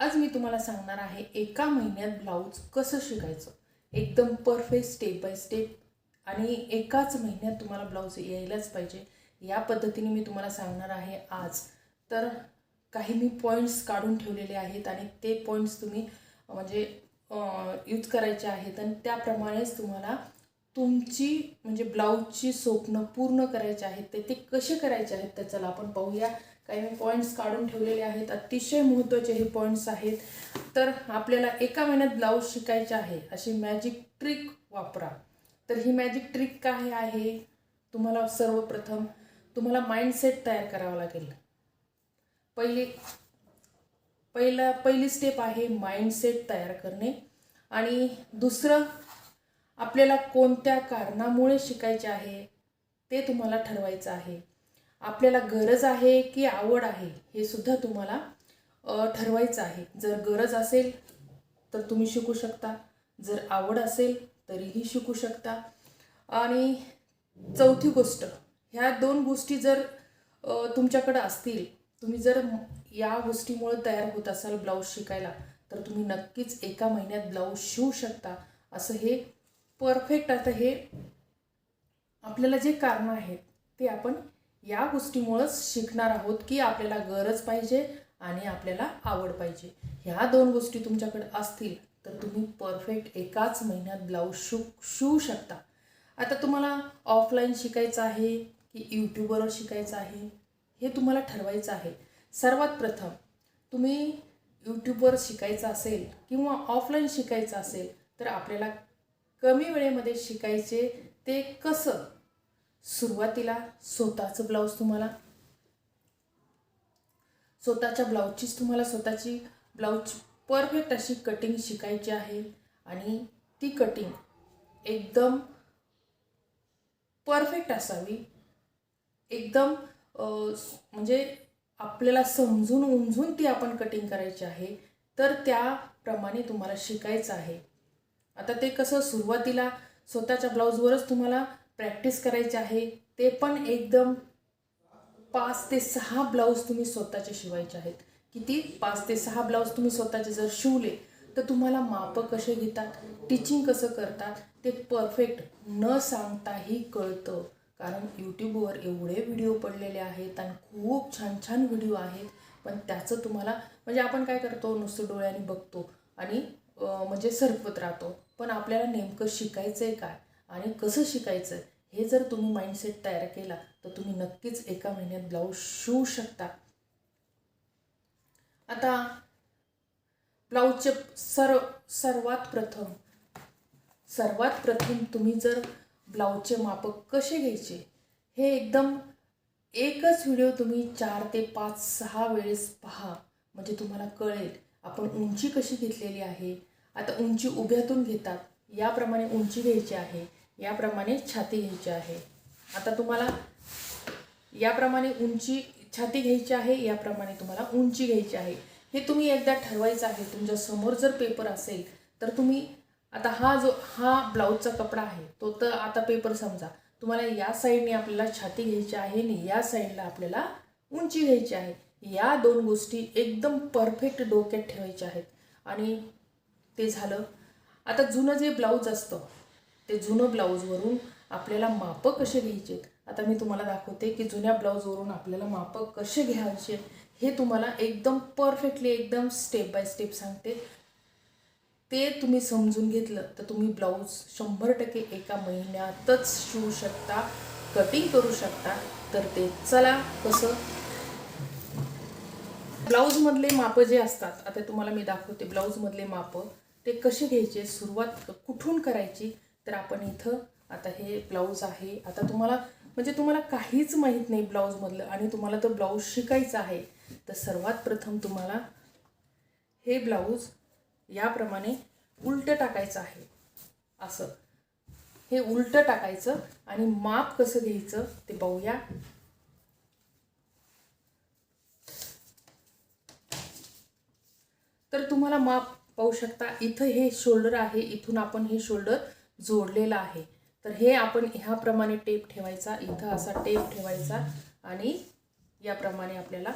आज मी तुम्हाला सांगणार आहे एका महिन्यात ब्लाऊज कसं शिकायचं एकदम परफेक्ट स्टेप बाय स्टेप आणि एकाच महिन्यात तुम्हाला ब्लाऊज यायलाच पाहिजे. या पद्धतीने मी तुम्हाला सांगणार आहे आज. तर काही मी पॉईंट्स काढून ठेवलेले आहेत आणि ते पॉईंट्स तुम्ही म्हणजे यूज करायचे आहेत आणि त्याप्रमाणेच तुम्हाला तुमची म्हणजे ब्लाऊजची स्वप्न पूर्ण करायचे आहेत ते ते कसे करायचे आहेत ते चला आपण पाहूया. काही मी पॉईंट्स काढून ठेवलेले आहेत. अतिशय महत्त्वाचे हे पॉईंट्स आहेत. तर आपल्याला एका महिन्यात ब्लाऊज शिकायचे आहे अशी मॅजिक ट्रिक वापरा. तर ही मॅजिक ट्रिक काय आहे? तुम्हाला सर्वप्रथम तुम्हाला माइंडसेट तयार करावा लागेल. पहिली पहिला पहिली स्टेप आहे माइंडसेट तयार करणे. आणि दुसरं आपल्याला कोणत्या कारणामुळे शिकायचे आहे ते तुम्हाला ठरवायचं आहे. आपल्याला गरज आहे की आवड आहे हे सुद्धा तुम्हाला ठरवायचं आहे. जर गरज असेल तर तुम्ही शिकू शकता. जर आवड असेल तरीही शिकू शकता. आणि चौथी गोष्ट ह्या दोन गोष्टी जर तुमच्याकडं असतील तुम्ही जर या गोष्टीमुळे तयार होत असाल ब्लाऊज शिकायला तर तुम्ही नक्कीच एका महिन्यात ब्लाऊज शिवू शकता असं हे परफेक्ट आता हे आपल्याला जे कारणं आहेत ते आपण या गोष्टीमुळंच शिकणार आहोत की आपल्याला गरज पाहिजे आणि आपल्याला आवड पाहिजे. ह्या दोन गोष्टी तुमच्याकडे असतील तर तुम्ही परफेक्ट एकाच महिन्यात ब्लाऊज शिव शिवू शकता. आता तुम्हाला ऑफलाईन शिकायचं आहे की यूट्यूबवर शिकायचं आहे हे तुम्हाला ठरवायचं आहे. सर्वात प्रथम तुम्ही यूट्यूबवर शिकायचं असेल किंवा ऑफलाईन शिकायचं असेल तर आपल्याला कमी वेळेमध्ये शिकायचे ते कसं? सुरुवातीला स्वतःचं ब्लाऊज तुम्हाला स्वतःच्या ब्लाऊजचीच तुम्हाला स्वतःची ब्लाऊज परफेक्ट अशी कटिंग शिकायची आहे आणि ती कटिंग एकदम परफेक्ट असावी. एकदम म्हणजे आपल्याला समजून उमजून ती आपण कटिंग करायची आहे. तर त्याप्रमाणे तुम्हाला शिकायचं आहे. आता ते कसं सुरुवातीला स्वतःच्या ब्लाऊजवरच तुम्हाला प्रॅक्टिस करायचे आहे ते पण एकदम पाच ते सहा ब्लाऊज तुम्ही स्वतःचे शिवायचे आहेत. किती? पाच ते सहा ब्लाऊज तुम्ही स्वतःचे जर शिवले तर तुम्हाला मापं कसे घेतात टिचिंग कसं करतात ते परफेक्ट न सांगताही कळतं. कारण यूट्यूबवर एवढे व्हिडिओ पडलेले आहेत आणि खूप छान छान व्हिडिओ आहेत पण त्याचं तुम्हाला म्हणजे आपण काय करतो नुसतं डोळ्याने बघतो आणि म्हणजे सरपत राहतो. पण आपल्याला नेमकं शिकायचं आहे काय आणि कसं शिकायचं आहे हे जर तुम्ही माइंडसेट तयार केला तर तुम्ही नक्कीच एका महिन्यात ब्लाऊज शिवू शकता. आता ब्लाऊजचे सर्व सर्वात प्रथम सर्वात प्रथम तुम्ही जर ब्लाऊजचे मापक कसे घ्यायचे हे एकदम एकच व्हिडिओ तुम्ही चार ते पाच सहा वेळेस पहा. म्हणजे तुम्हाला कळेल आपण उंची कशी घेतलेली आहे आता उंची उभ्यातून घेतात याप्रमाणे उंची घ्यायची आहे याप्रमाणे छाती घ्यायची आहे. आता तुम्हाला याप्रमाणे उंची छाती घ्यायची आहे याप्रमाणे तुम्हाला उंची घ्यायची आहे. हे तुम्ही एकदा ठरवायचं आहे. तुमच्यासमोर जर पेपर असेल तर तुम्ही आता हा जो हा ब्लाऊजचा कपडा आहे तो तर आता पेपर समजा. तुम्हाला या साईडने आपल्याला छाती घ्यायची आहे आणि या साईडला आपल्याला उंची घ्यायची आहे. या दोन गोष्टी एकदम परफेक्ट डोक्यात ठेवायच्या आहेत. आणि ते झालं. आता जुनं जे ब्लाऊज असतं ते जुनं ब्लाऊजवरून आपल्याला मापं कसे घ्यायचे आता मी तुम्हाला दाखवते की जुन्या ब्लाऊजवरून आपल्याला मापं कसे घ्यायचे हे तुम्हाला एकदम परफेक्टली एकदम स्टेप बाय स्टेप सांगते. ते तुम्ही समजून घेतलं तर तुम्ही ब्लाऊज शंभर टक्के एका महिन्यातच शिवू शकता कटिंग करू शकता. तर ते चला कसं? ब्लाऊजमधले मापं जे असतात आता तुम्हाला मी दाखवते ब्लाऊजमधले मापं. ते कसे घ्यायचे सुरुवात कुठून करायची? तर आपण इथं आता हे ब्लाऊज आहे. आता तुम्हाला म्हणजे तुम्हाला काहीच माहीत नाही ब्लाऊजमधलं आणि तुम्हाला तो ब्लाऊज शिकायचा आहे. तर सर्वात प्रथम तुम्हाला हे ब्लाऊज याप्रमाणे उलटं टाकायचं आहे. असं. हे उलटं टाकायचं आणि माप कसं घ्यायचं ते पाहूया. तर तुम्हाला माप पाहू शकता इथं हे शोल्डर आहे इथून आपण हे शोल्डर जोडलेलं आहे. तर हे आपण ह्याप्रमाणे टेप ठेवायचा इथं असा टेप ठेवायचा आणि याप्रमाणे आपल्याला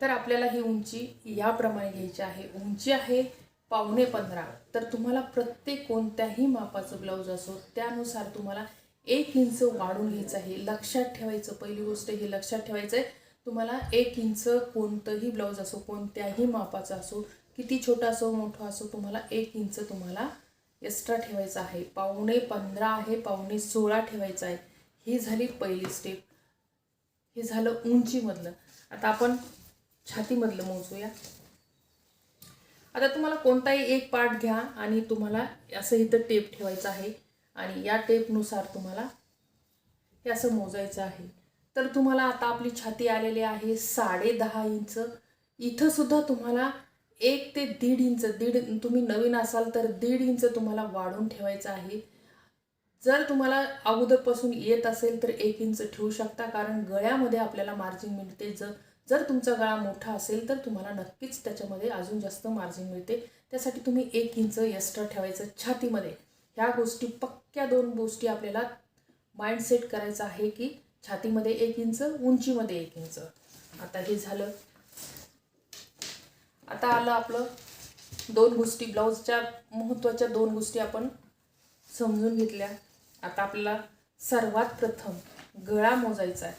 तर आपल्याला ही उंची याप्रमाणे घ्यायची आहे. उंची आहे पावणे पंधरा. तर तुम्हाला प्रत्येक कोणत्याही मापाचं ब्लाऊज असो त्यानुसार तुम्हाला एक इंच वाढून घ्यायचं आहे. लक्षात ठेवायचं पहिली गोष्ट हे लक्षात ठेवायचं आहे तुम्हाला एक इंच कोणतंही ब्लाऊज असो कोणत्याही मापाचा असो किती छोटा असो मोठा असो तुम्हाला एक इंच तुम्हाला एक्स्ट्रा ठेवायचं आहे. पावणे पंधरा आहे पावणे सोळा ठेवायचं आहे. ही झाली पहिली स्टेप हे झालं उंचीमधलं. आता आपण छातीमधलं मोजूया. आता तुम्हाला कोणताही एक पार्ट घ्या आणि तुम्हाला असं इथं टेप ठेवायचं आहे. आणि या टेपनुसार तुम्हाला हे असं मोजायचं आहे. तर तुम्हाला आता आपली छाती आलेली आहे साडे दहा इंच. इथं सुद्धा तुम्हाला एक ते दीड इंच दीड तुम्ही नवीन असाल तर दीड इंच तुम्हाला वाढून ठेवायचं आहे. जर तुम्हाला अगोदरपासून येत असेल तर एक इंच ठेवू शकता कारण गळ्यामध्ये आपल्याला मार्जिन मिळते. जर जर तुमचा गळा मोठा असेल तर तुम्हाला नक्कीच त्याच्यामध्ये अजून जास्त मार्जिन मिळते. त्यासाठी तुम्ही एक इंच एक्स्ट्रा ठेवायचं छातीमध्ये. ह्या गोष्टी पक्क्या दोन गोष्टी आपल्याला माइंडसेट करायचं आहे की छातीमध्ये एक इंच उंचीमध्ये एक इंच. आता हे झालं. आता आलं आपलं दोन गोष्टी ब्लाऊजच्या महत्त्वाच्या दोन गोष्टी आपण समजून घेतल्या. आता आपल्याला सर्वात प्रथम गळा मोजायचा आहे.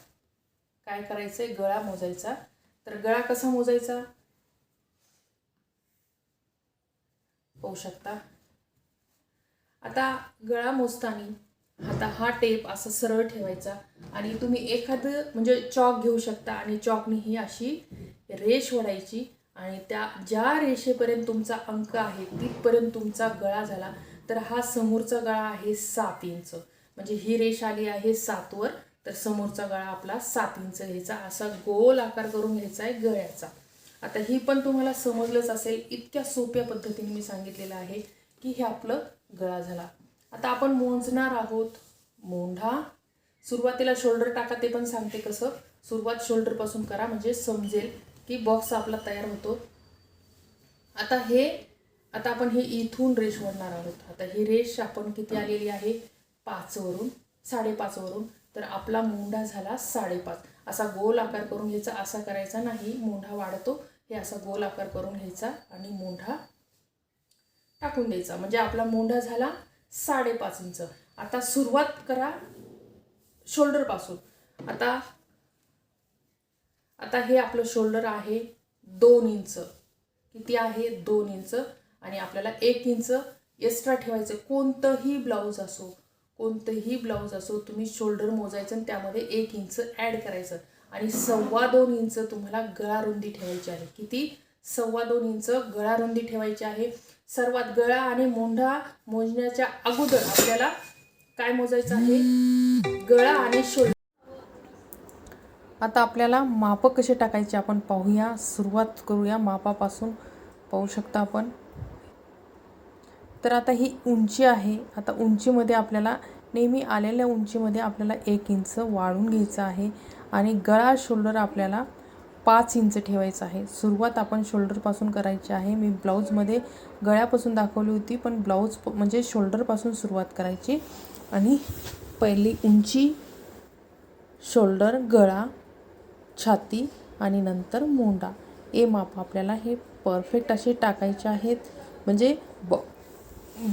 काय करायचं आहे गळा मोजायचा. तर गळा कसा मोजायचा? पाहू शकता. आता गळा मोजताना आता हा टेप असा सरळ ठेवायचा आणि तुम्ही एखादं म्हणजे चॉक घेऊ शकता आणि चॉकनी ही अशी रेष ओढायची. आणि त्या ज्या रेषेपर्यंत तुमचा अंक आहे तिथपर्यंत तुमचा गळा झाला तर हा समोरचा गळा आहे सात इंच. म्हणजे ही रेष आली आहे सातवर तर समोरचा गळा आपला सात इंच घ्यायचा. असा गोल आकार करून घ्यायचा आहे गळ्याचा. आता ही पण तुम्हाला समजलंच असेल इतक्या सोप्या पद्धतीने मी सांगितलेलं आहे की हे आपलं गळा झाला. आता आपण मोजणार आहोत. मोंढा. सुरुवातीला शोल्डर टाका ते पण सांगते कसं. सुरुवात शोल्डरपासून करा म्हणजे समजेल. की बॉक्स आपला तयार होतो. आता हे आता आपण हे इथून रेष ओढणार आहोत. आता ही रेष आपण किती आलेली आहे? पाचवरून साडेपाचवरून तर आपला मोंढा झाला साडेपाच. असा गोल आकार करून घ्यायचा असा करायचा नाही मोंढा वाढतो. हे असा गोल आकार करून घ्यायचा आणि मोंढा टाकून द्यायचा. म्हणजे आपला मोंढा झाला साडेपाच इंच. आता सुरुवात करा शोल्डरपासून आता आता हे आपलं शोल्डर आहे दोन इंच. किती आहे? दोन इंच. आणि आपल्याला एक इंच एक्स्ट्रा ठेवायचं. कोणतंही ब्लाऊज असो कोणतंही ब्लाऊज असो तुम्ही शोल्डर मोजायचं आणि त्यामध्ये एक इंच ॲड करायचं. आणि सव्वा दोन इंच तुम्हाला गळा रुंदी ठेवायची आहे. किती? सव्वा दोन इंच गळा रुंदी ठेवायची आहे. सर्वात गळा आणि मोंढा मोजण्याच्या अगोदर आपल्याला काय मोजायचं आहे? गळा आणि शोल्डर आता आपल्याला मापं कसे टाकायचे आपण पाहूया सुरुवात करूया मापापासून. पाहू शकता आपण. तर आता ही उंची आहे. आता उंचीमध्ये आपल्याला नेहमी आलेल्या उंचीमध्ये आपल्याला एक इंच वाढून घ्यायचं आहे आणि गळा शोल्डर आपल्याला पाच इंच ठेवायचं आहे. सुरुवात आपण शोल्डरपासून करायची आहे. मी ब्लाऊजमध्ये गळ्यापासून दाखवली होती पण ब्लाऊज म्हणजे शोल्डरपासून सुरुवात करायची. आणि पहिली उंची शोल्डर गळा छाती आणि नंतर मोंडा ए माप आपल्याला हे परफेक्ट असे टाकायचे आहेत. म्हणजे बॉ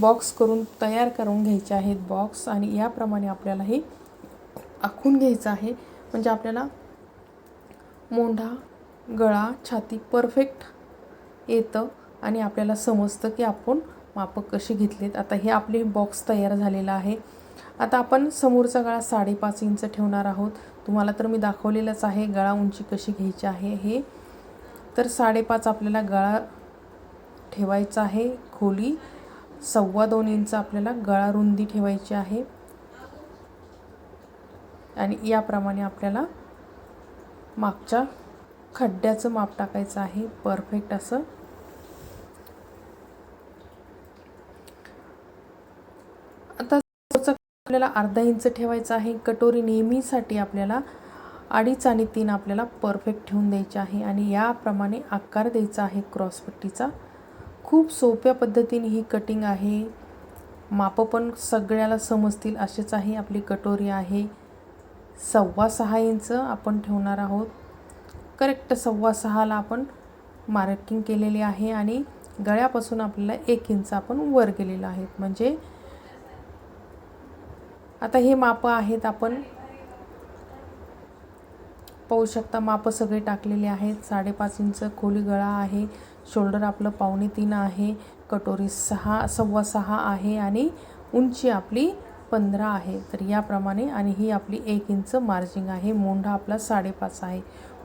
बॉक्स करून तयार करून घ्यायचे आहेत बॉक्स आणि याप्रमाणे आपल्याला हे आखून घ्यायचं आहे. म्हणजे आपल्याला मोंढा गळा छाती परफेक्ट येतं आणि आपल्याला समजतं की आपण मापं कसे घेतलेत. आता हे आपले बॉक्स तयार झालेला आहे. आता आपण समोरचा गळा साडेपाच इंच ठेवणार आहोत. तुम्हाला तर मी दाखवलेलंच आहे गळा उंची कशी घ्यायची आहे हे. तर साडेपाच आपल्याला गळा ठेवायचा आहे खोली. सव्वा दोन इंच आपल्याला गळा रुंदी ठेवायची आहे. आणि याप्रमाणे आपल्याला मागच्या खड्ड्याचं माप टाकायचं आहे. परफेक्ट असं आता आपल्याला अर्धा इंच ठेवायचं आहे. कटोरी नेहमीसाठी आपल्याला अडीच आणि तीन आपल्याला परफेक्ट ठेवून द्यायचे आहे आणि याप्रमाणे आकार द्यायचा आहे क्रॉसपट्टीचा खूप सोप्या पद्धतीने ही कटिंग आहे. मापं पण सगळ्याला समजतील असेच आहे. आपली कटोरी आहे. सव्वा सहा इंच आपण ठेवणार आहोत. करेक्ट सव्वा सहाला आपण मार्किंग केलेली आहे आणि गळ्यापासून आपल्याला एक इंच आपण वर गेलेला आहे. म्हणजे आता हे मापं आहेत आपण. पाहू शकता मापं सगळे टाकलेले आहेत. साडेपाच इंच खोली गळा आहे. शोल्डर आपलं पावणे तीन आहे. कटोरी सहा सव्वा सहा आहे आणि उंची आपली पंधरा आहे. तर याप्रमाणे आणि ही आपली एक इंच मार्जिंग आहे. मोंढा आपला साडेपाच आहे.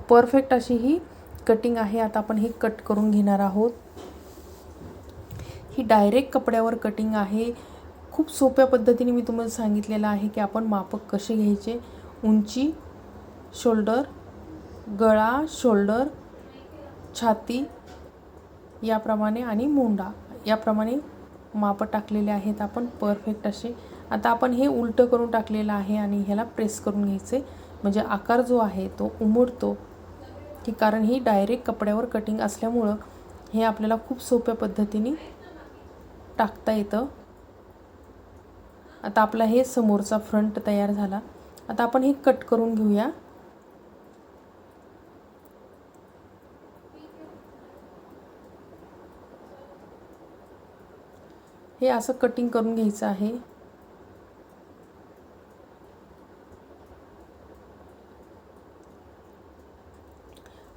परफेक्ट अशी ही कटिंग आहे. आता आपण हे कट करून घेणार आहोत. ही डायरेक्ट कपड्यावर कटिंग आहे. खूप सोप्या पद्धतीने मी तुम्हाला सांगितलेलं आहे की आपण मापक कसे घ्यायचे? उंची शोल्डर गळा शोल्डर छाती याप्रमाणे आणि मोंडा याप्रमाणे मापं टाकलेले आहेत. आपण परफेक्ट असे. आता आपण हे उलटं करून टाकलेलं आहे आणि ह्याला प्रेस करून घ्यायचे. म्हणजे आकार जो आहे तो उमडतो की कारण ही डायरेक्ट कपड्यावर कटिंग असल्यामुळं हे आपल्याला खूप सोप्या पद्धतीने टाकता येतं. आता आपला हे समोरचा फ्रंट तयार झाला. आता आपण हे कट करून घेऊया. हे असं कटिंग करून घ्यायचं आहे.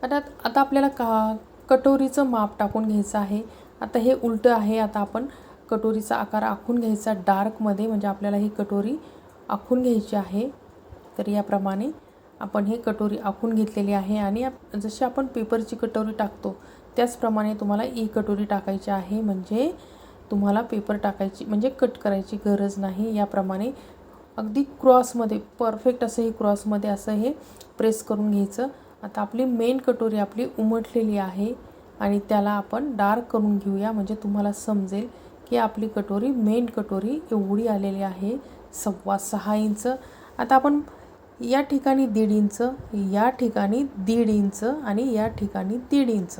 आता आता आपल्याला का कटोरीचं माप टाकून घ्यायचं आहे. आता हे उलटं आहे आता आपण कटोरीचा आकार आखून घ्यायचा. डार्कमध्ये म्हणजे आपल्याला ही कटोरी आखून घ्यायची आहे. तर याप्रमाणे आपण हे कटोरी आखून घेतलेली आहे आणि जशी आपण पेपरची कटोरी टाकतो त्याचप्रमाणे तुम्हाला ई कटोरी टाकायची आहे. म्हणजे तुम्हाला पेपर टाकायची म्हणजे कट करायची गरज नाही. याप्रमाणे अगदी क्रॉसमध्ये परफेक्ट असं हे क्रॉसमध्ये असं हे प्रेस करून घ्यायचं. आता आपली मेन कटोरी आपली उमटलेली आहे आणि त्याला आपण डार्क करून घेऊया. म्हणजे तुम्हाला समजेल की आपली कटोरी मेन कटोरी एवढी आलेली आहे सव्वा सहा इंच. आता आपण या ठिकाणी दीड इंच या ठिकाणी दीड इंच आणि या ठिकाणी दीड इंच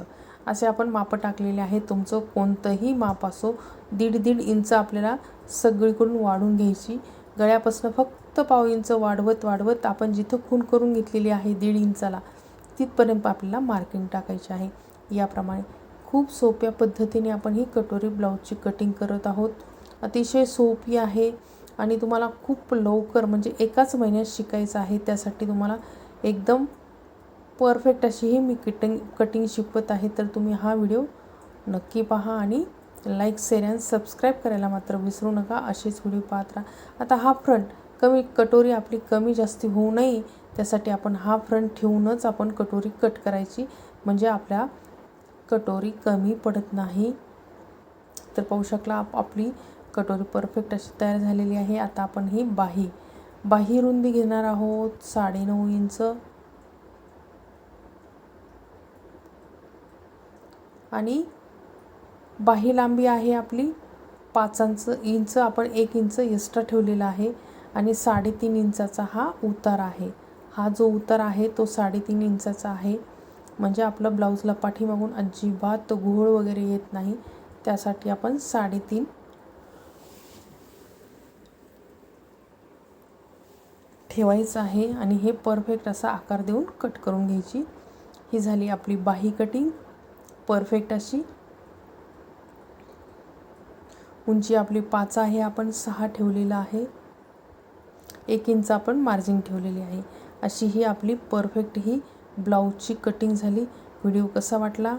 असे आपण मापं टाकलेले आहे तुमचं कोणतंही माप असो दीड दीड इंच आपल्याला सगळीकडून वाढून घ्यायची. गळ्यापासून फक्त पाव इंच वाढवत वाढवत आपण जिथं खून करून घेतलेली आहे दीड इंचाला तिथपर्यंत आपल्याला मार्किंग टाकायची आहे. याप्रमाणे खूप सोप्या पद्धतीने आपण ही कटोरी ब्लाऊजची कटिंग करत आहोत. अतिशय सोपी आहे आणि तुम्हाला खूप लवकर म्हणजे एकाच महिन्यात शिकायचं आहे त्यासाठी तुम्हाला एकदम परफेक्ट अशी ही मी कटिंग कटिंग शिकवत आहे. तर तुम्ही हा व्हिडिओ नक्की पहा आणि लाईक शेअर अँड सबस्क्राईब करायला मात्र विसरू नका. असेच व्हिडिओ पाहत राहा. आता हा फ्रंट कमी कटोरी आपली कमी जास्ती होऊ नये. त्यासाठी आपण हा फ्रंट ठेवूनच आपण कटोरी कट करायची. म्हणजे आपल्या कटोरी कमी पडत नाही. तर पाहू शकला आप आपली कटोरी परफेक्ट अशी तयार झालेली आहे. आता आपण ही बाही. बाही रुंदी घेणार आहोत साडेनऊ इंच. आणि बाही लांबी आहे आपली पाचांचं इंच. आपण एक इंच एक्स्ट्रा ठेवलेला आहे. आणि साडेतीन इंचाचा हा उतार आहे. हा जो उतार आहे तो साडेतीन इंचाचा आहे. म्हणजे आपलं ब्लाऊजला पाठीमागून अजिबात घोळ वगैरे येत नाही. त्यासाठी आपण साडेतीन ठेवायचं आहे आणि हे परफेक्ट असा आकार देऊन कट करून घ्यायची. ही झाली आपली बाही कटिंग परफेक्ट अशी. उंची आपली पाच आहे आपण सहा ठेवलेला आहे. एक इंच आपण मार्जिन ठेवलेली आहे. अशी ही आपली परफेक्ट ही ब्लाऊजची कटिंग झाली. व्हिडिओ कसा वाटला?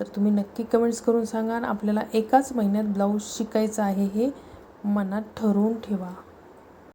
तर तुम्ही नक्की कमेंट्स करून सांगा आपल्याला एकाच महिन्यात ब्लाऊज शिकायचं आहे हे मनात ठरवून ठेवा.